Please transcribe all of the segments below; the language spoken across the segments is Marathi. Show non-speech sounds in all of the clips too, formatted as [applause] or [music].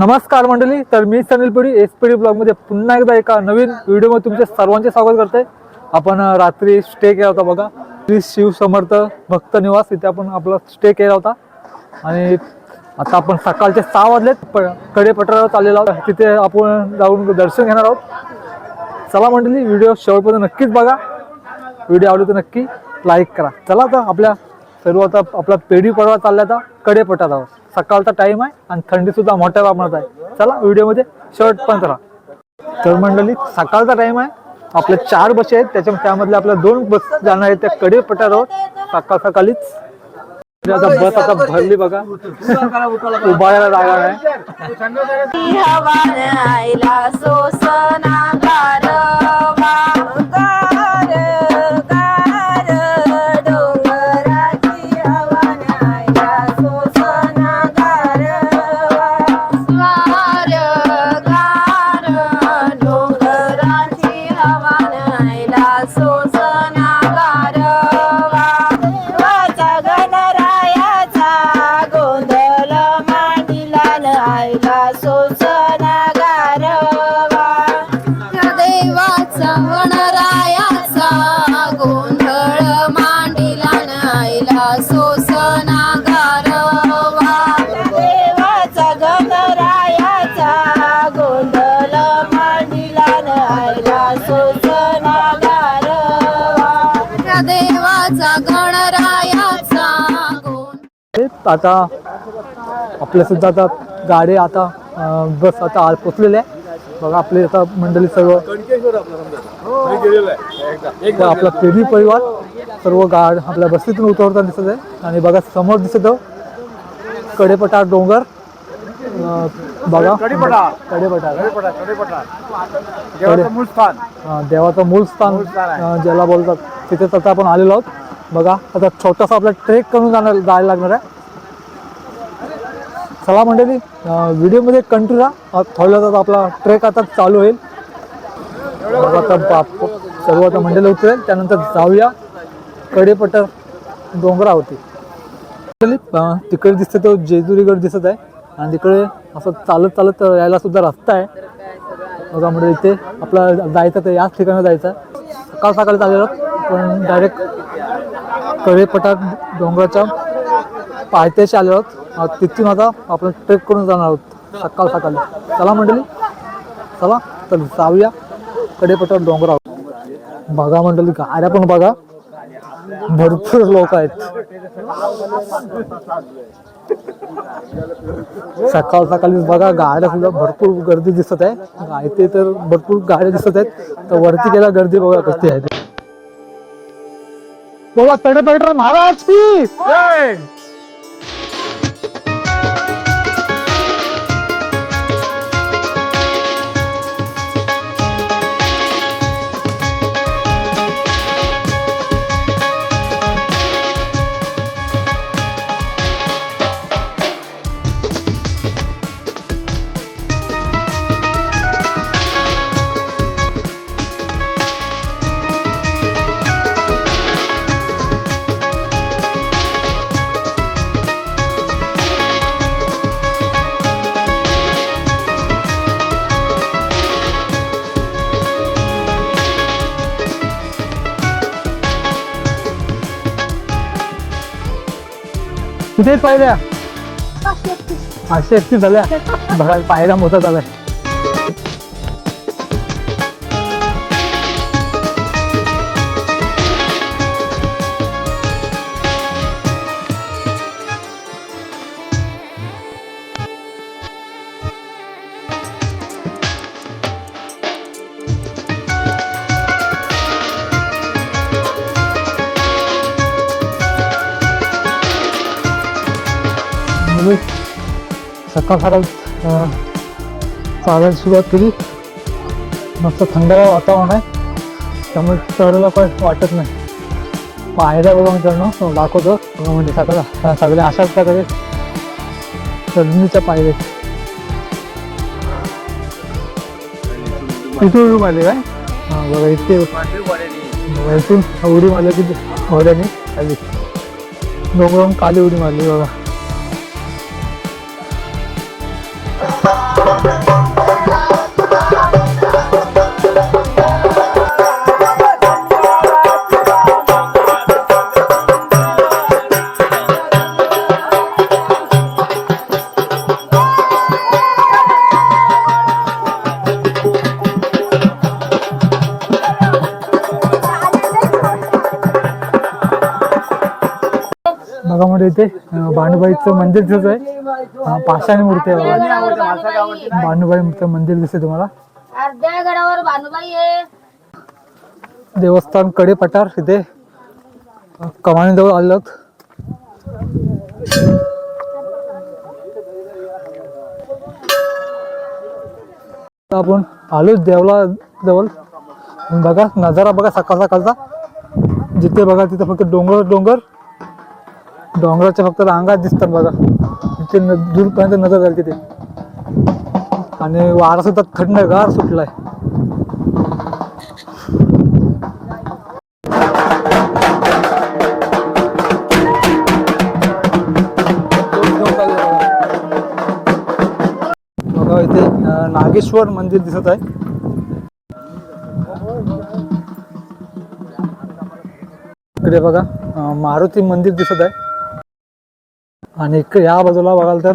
नमस्कार मंडळी तर मी सनील पिढी एस पी डी ब्लॉगमध्ये पुन्हा एकदा एका नवीन व्हिडिओमध्ये तुमचे सर्वांचे स्वागत करते आपण रात्री स्टे केला होता बघा. श्री शिवसमर्थ भक्त निवास इथे आपण आपला स्टे केला होता. आणि आता आपण सकाळचे सहा वाजलेत प कडे पठारावर चाललेला आहोत. तिथे आपण जाऊन दर्शन घेणार आहोत. चला मंडळी व्हिडिओ शेवटपर्यंत नक्कीच बघा. व्हिडिओ आवडतो नक्की लाईक करा. चला आता आपल्या सर्व आता आपला पेढी पडवा चालला आता कडे आहोत सकाळचा टाइम आहे आणि थंडी सुद्धा मोठ्या प्रमाणात आहे. चला व्हिडिओमध्ये शर्ट पण करा. तर मंडळी सकाळचा टाइम आहे. आपल्या चार बस आहेत. त्याच्या त्यामधल्या आपल्या दोन बस जाणार आहेत. त्या कडे आहोत. सकाळ सकाळीच. म्हणजे आता बस आता भरली बघा. उभारायला जागा नाही. आता आपल्या सुद्धा आता गाडी आता बस आता आज पोचलेल्या आहे. बघा आपले आता मंडळी सर्व तर आपला पेढी परिवार सर्व गाड आपल्या बसीतून उतरताना दिसत आहे. आणि बघा समोर दिसत आहे कडेपठार डोंगर. बघा. कडेपठार. देवाचं मूळ स्थान. ज्याला बोलतात. तिथेच आता आपण आलेलो आहोत. बघा आता छोटासा आपला ट्रेक करून जाणार जायला लागणार आहे. चला मंडळी व्हिडिओमध्ये कंटिन्यू राहा. थोड्या वेळात आपला ट्रेक आता चालू होईल. आता बाप सर्व आता मंडळी उतरेल. त्यानंतर जाऊया. कडेपटर डोंगरावरती तिकडे दिसते तो जेजुरीगड दिसत आहे. आणि तिकडे असं चालत चालत यायला सुद्धा रस्ता आहे. बघा म्हणजे इथे आपला जायचं तर याच ठिकाणी जायचं आहे. सकाळ सकाळी चालेल पण डायरेक्ट कडेपठार डोंगराच्या पायथ्याशी आलेलो आहोत. तिथून आता आपण ट्रेक करून जाणार आहोत. सकाळ सकाळी. चला मंडळी. चला तर जाऊया. कडेपठार डोंगरावर. बघा मंडळी गाड्या पण बघा. भरपूर लोक आहेत. सकाळ सकाळी बघा गाड्या सुद्धा भरपूर गर्दी दिसत आहे. गायते तर भरपूर गाड्या दिसत आहेत. तर वरती गेला गर्दी बघा कशी आहे. बोला तडेपठार महाराज की किती पायऱ्या? पाचशे एकतीस. झाल्या. [laughs] बघा पायऱ्या मोठा झालाय. सकाळ सकाळ चालायला सुरुवात केली. मस्त थंड वातावरण आहे. त्यामुळे चढायला पण वाटत नाही. पायऱ्या बघा मित्रांनो दाखवतो. बघा म्हणजे सकाळ सगळ्या अशाच प्रकारे चढणीच्या पायऱ्या इथून उडी मारली काय? हा बघा इथे. बघा इथून उडी मारली की घोड्याने खाली. डोंगरावरून काली उडी मारली बघा. इथे अं, भानुबाईचं मंदिर दिसत आहे. पाषाणी मूर्ती आहे बघा. भानुबाईचं मंदिर दिसते तुम्हाला. भानुबाई देवस्थानकडे पठार इथे कमानीजवळ आलो आपण आलो देवला जवळ बघा नजारा बघा सकाळ सकाळचा जिथे बघा तिथे फक्त डोंगर डोंगर. डोंगराच्या फक्त रांगाच दिसतात बघा. तिथे न- दूरपर्यंत नजर झाली तिथे. आणि वारा सुद्धा थंडगार सुटलाय. बघा इथे नागेश्वर मंदिर दिसत आहे. इकडे बघा मारुती मंदिर दिसत आहे. आणि इकडे या बाजूला बघाल तर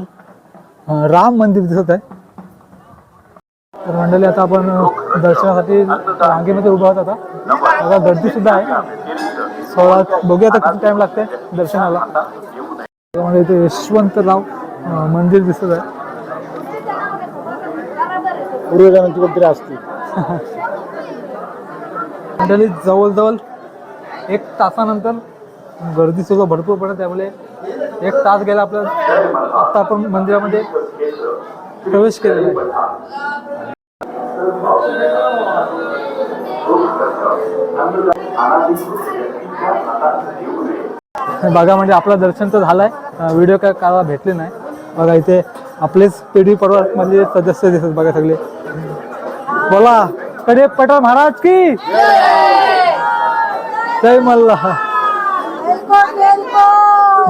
राम मंदिर दिसत आहे. तर मंडळी आता आपण दर्शनासाठी रांगेमध्ये उभा आहोत आता. बघा गर्दी सुद्धा आहे. सोळा बघूया आता किती टाइम लागते दर्शनाला. त्यामुळे इथे यशवंतराव मंदिर दिसत आहे. पूर्वजांची मंदिर असते मंडळी जवळजवळ एक तासानंतर गर्दी सुद्धा भरपूर पडत. त्यामुळे एक तास गेला आपलं. आता आपण मंदिरामध्ये प्रवेश केलेला आहे. बघा म्हणजे आपलं दर्शन तर झालंय. व्हिडिओ काय काढायला भेटले नाही. बघा इथे आपलेच पिढी परिवार मधले सदस्य दिसत बघा सगळे. बोला. कडे पठार महाराज की? जय मल्ला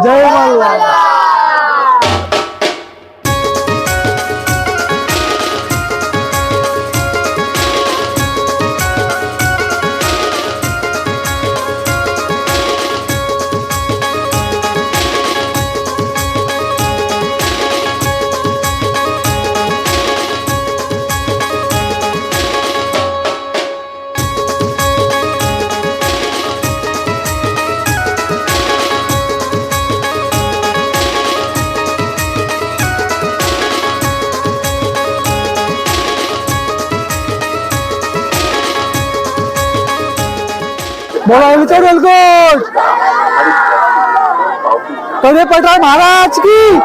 जय मल्ला बोला विचार वेलकोटकडे पठार महाराज की.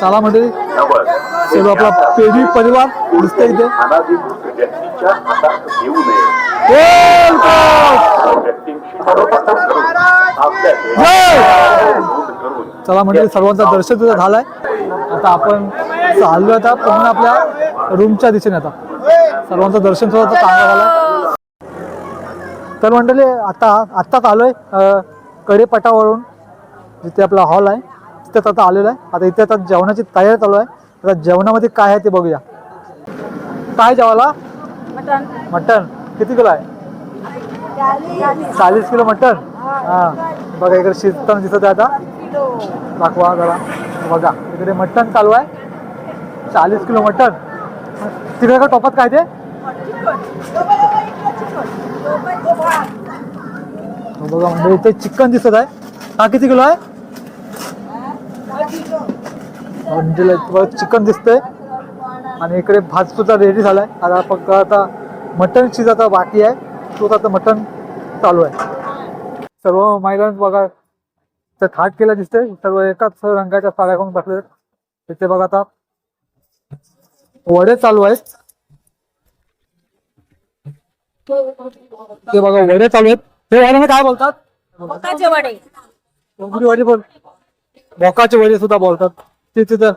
चला म्हणजे सर्व आपला पेढी परिवार दिसतंय इथे. चला म्हणजे सर्वांचा दर्शन सुद्धा झालाय. आता आपण चाललो आता पुन्हा आपल्या रूमच्या दिशेने आता. सर्वांचं दर्शन सुद्धा चांगलं झालं. तर मंडळी आता आत्ताच आलोय अं, कडेपटावरून जिथे आपला हॉल आहे तिथेच आता आलेलो आहे. आता इथे आता जेवणाची तयारी चालू आहे. आता जेवणामध्ये काय आहे ते बघूया. काय जेवायला? मटन किती किलो आहे? चाळीस किलो मटन हा. बघा इकडे शिजताना दिसत आहे आता. दाखवा जरा. बघा इकडे मटन चालू आहे. चाळीस किलो मटन तिकडे का टोपात काय ते हो बघा म्हणजे इथे चिकन दिसत आहे. हा किती किलो आहे? म्हणजे चिकन दिसतंय. आणि इकडे भात सुद्धा रेडी झालाय. आता फक्त आता मटन शिजायचा बाकी आहे. तो आता मटन चालू आहे. सर्व महिलांना बघा तर थाट केला दिसतंय. सर्व एकाच रंगाच्या साड्या करून बसले तिथे बघा आता वडे चालू आहेत. ते बघा वडे चालू आहेत. ते वड्याने काय बोलतात? मकाचे वडे. वडे बोल. भोकाचे वडे सुद्धा बोलतात. ते तिथं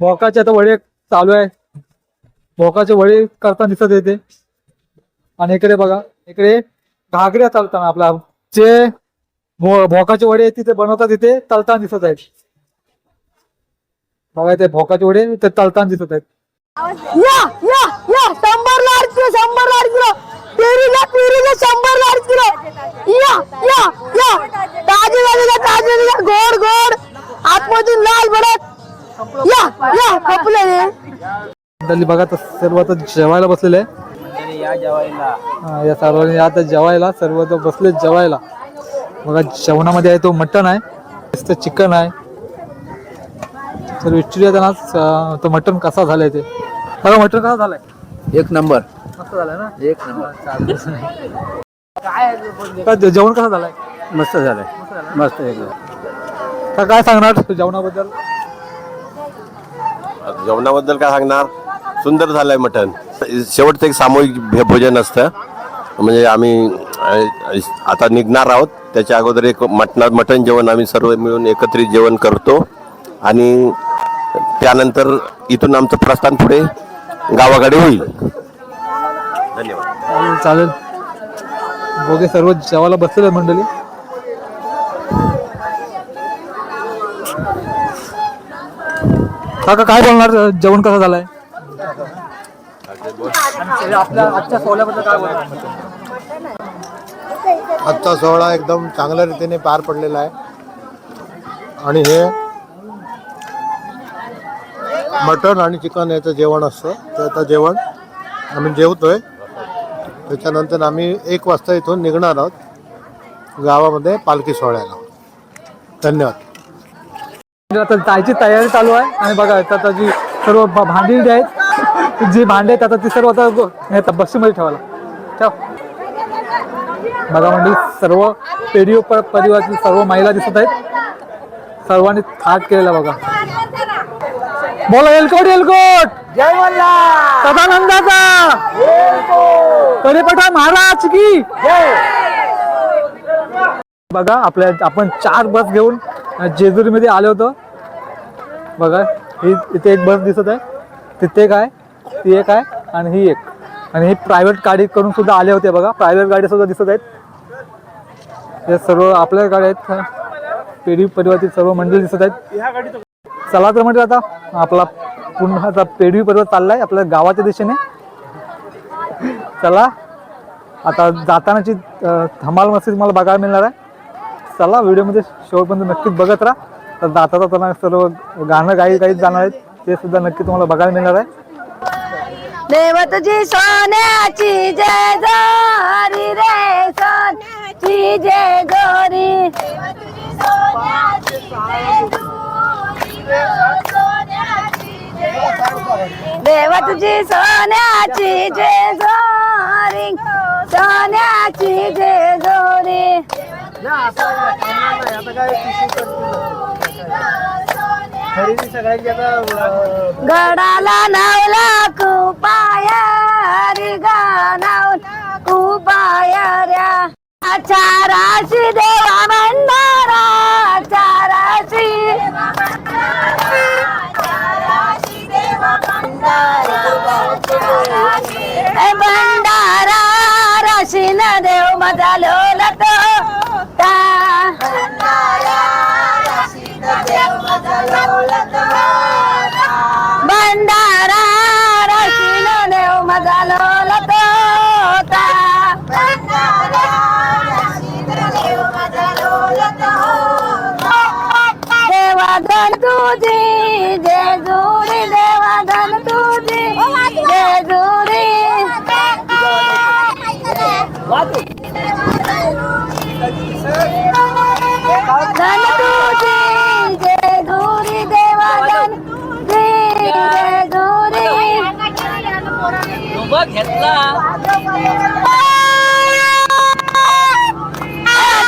भोकाचे आता वडे चालू आहे. भोकाचे वडे करताना दिसत येते आणि इकडे बघा इकडे घागऱ्या चालताना आपला जे भोकाचे वडे तिथे बनवतात तिथे तलताना दिसत आहेत. बघा इथे भोकाचे वडे ते तलताना दिसत आहेत. या या या. शंभर लाड किलो शंभर लाड किलो. पेरीला पेरीला शंभर लाड किलो. या या या. ताजे ताजे ताजे गोड गोड. आतमधून लाल भडक. या या. खपले बघा तर सर्व आता जेवायला बसलेले या जेवायला या सर्वांनी आता जेवायला सर्व तर बसले जेवायला. बघा जेवणामध्ये आहे तो मटन आहे. चिकन आहे. तर विचारूया त्यांना तो मटन कसा झालाय ते. कसा झालाय. एक नंबर. मस्त झालाय ना? एक नंबर. का जे- जेवण कसं झालंय? मस्त झालंय. मस्त एकदम का काय सांगणार जेवणाबद्दल? जेवणाबद्दल काय सांगणार? सुंदर झालंय मटण. शेवटचं एक सामूहिक भे- भोजन असतं. म्हणजे आम्ही अ, आता निघणार आहोत. त्याच्या अगोदर एक मटणा मटण जेवण आम्ही सर्व मिळून एकत्रित जेवण करतो. आणि त्यानंतर इथून आमचं प्रस्थान पुढे गावाकडे होईल. धन्यवाद चालेल. बघे सर्व जेवायला बसलेले आहेत मंडळी. काका काय बोलणार? जेवण कसं झालंय? आजचा सोहळा एकदम चांगल्या रीतीने पार पडलेला आहे. आणि हे मटण आणि चिकन याचं जेवण असतं. तर आता जेवण आम्ही जेवतोय. त्याच्यानंतर आम्ही एक वाजता इथून निघणार आहोत. गावामध्ये पालखी सोहळ्याला. धन्यवाद. म्हणजे आता जायची तयारी चालू आहे. आणि बघा आता जी सर्व भांडी जी आहेत जी भांडी आहेत आता ती सर्व आता गो- ठेवायला. ठेव. बघा म्हणजे सर्व पेढी परिवारातील सर्व महिला दिसत आहेत. सर्वांनी थाट केलेला बघा. बोला एलकोट एलकोट जय सदानंदाचा. कडेपठा महाराज की. बघा आपल्या आपण चार बस घेऊन जेजुरीमध्ये आलो होतो. बघा ही इथे एक बस दिसत आहे. तिथे आहे ती एक आहे आणि ही एक. आणि ही प्रायव्हेट गाडी करून सुद्धा आले होते बघा. प्रायव्हेट गाडी सुद्धा दिसत आहेत. हे सर्व आपल्या गाड्या आहेत. पेढी परिवारातील सर्व मंडळी दिसत आहेत. चला तर म्हटलं आता आपला पुन्हा पेढवी पर्वत चाललाय आपल्या गावाच्या दिशेने. चला आता जातानाची धमाल मस्ती तुम्हाला बघायला मिळणार आहे. चला व्हिडिओमध्ये शेवटपर्यंत नक्कीच बघत राहा. तर जाता जाताना सर्व गाणं गाई गाईत जाणार आहेत ते सुद्धा नक्की तुम्हाला बघायला मिळणार आहे. देव तुझी सोन्याची जय गोरी रे सोन्याची जय जोरी. देव तुझी सोन्याची जय जोरी सोन्याची जय जोरी. गडाला नावला कुपाया रे गा नावला कुपाया ऱ्या चाराशी देवा भंडारा चाराशी भंडारा राशीन देव माझा लोलत भंडारा राशीन देव लोलत तुझी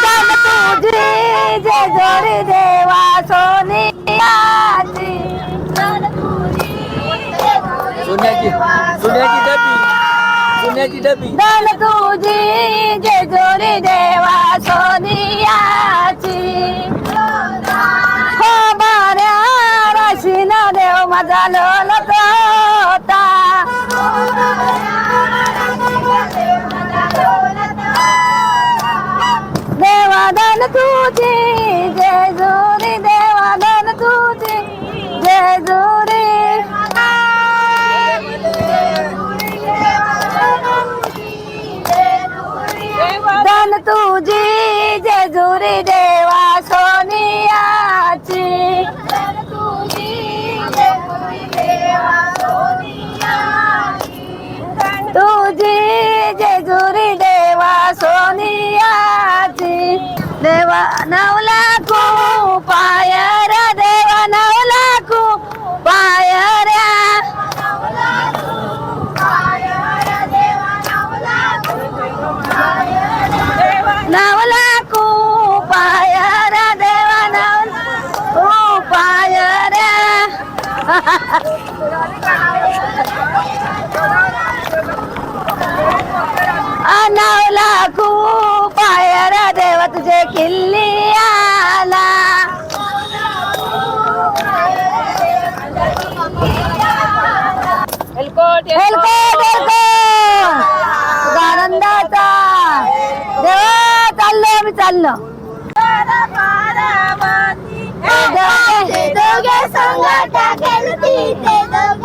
तुझी जेजुरी देवा सोनियाची सोन्याची सोन्याची डबी सोन्याची डबी. धन तुझी जेजुरी देवा सोनियाची हो बाऱ्या राशीन देव माझा देवाधन तुझी जेजुरी देवाधन तुझी जेजुरी धन तुझी जेजुरी देवा सोनियाची देवा को पायर देवा नवला को पायऱ्या नवला को पायऱ्या देवा नवला को पायऱ्या नवला पायऱ्या देवा तुझे किल्ली आला. हेलकोट हेलकोट. आनंदाचा देवा चाललो आम्ही चाललो.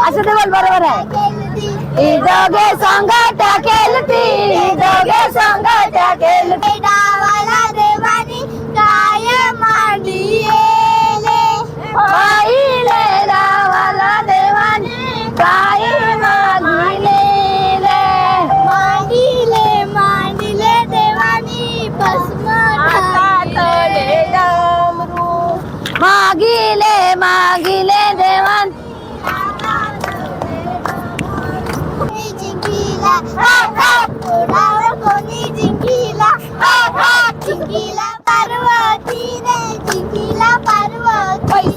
असं ते बोल बरोबर आहे. दोघे संगत खेळती ही दोघे संगत खेळती. गावाला मागिले मागिले देवान. कोणी जिंकला? जिंकला? पार्वतीने जिंकला पार्वती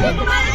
Come on.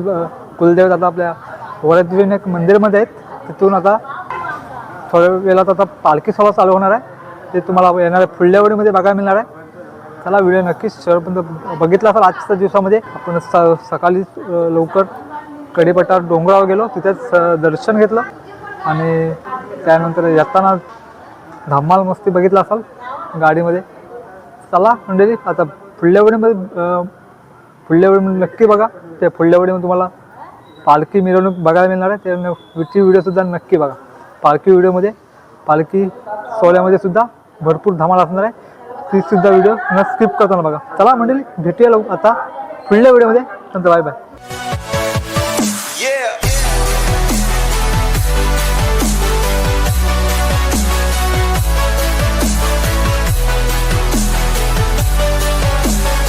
कुलदेव कुलदेव आता आपल्या वरदवीन एक मंदिरमध्ये आहेत. तिथून आता थोड्या वेळात आता पालखी सभा चालू होणार आहे. ते तुम्हाला येणाऱ्या पुढल्या वेळेमध्ये बघायला मिळणार आहे. चला व्हिडिओ नक्कीच शेवटपर्यंत बघितला असाल आजच्या दिवसामध्ये. आपण स सकाळी लवकर कढीपट्टा डोंगरावर गेलो. तिथेच दर्शन घेतलं. आणि त्यानंतर येताना धम्माल मस्ती बघितला असाल गाडीमध्ये. चला मंडळी आता पुढल्या वेळीमध्ये पुढल्या नक्की बघा. त्या पुढल्या वेळी तुम्हाला पालखी मिरवणूक बघायला मिळणार आहे. ते ती व्हिडिओसुद्धा नक्की बघा. पालखी व्हिडिओमध्ये पालखी सोहळ्यामध्ये सुद्धा भरपूर धमाल असणार आहे. तीसुद्धा व्हिडिओ न स्किप करताना बघा. चला मंडळी भेटूया लवकर. आता पुढल्या व्हिडिओमध्ये नंतर बाय बाय.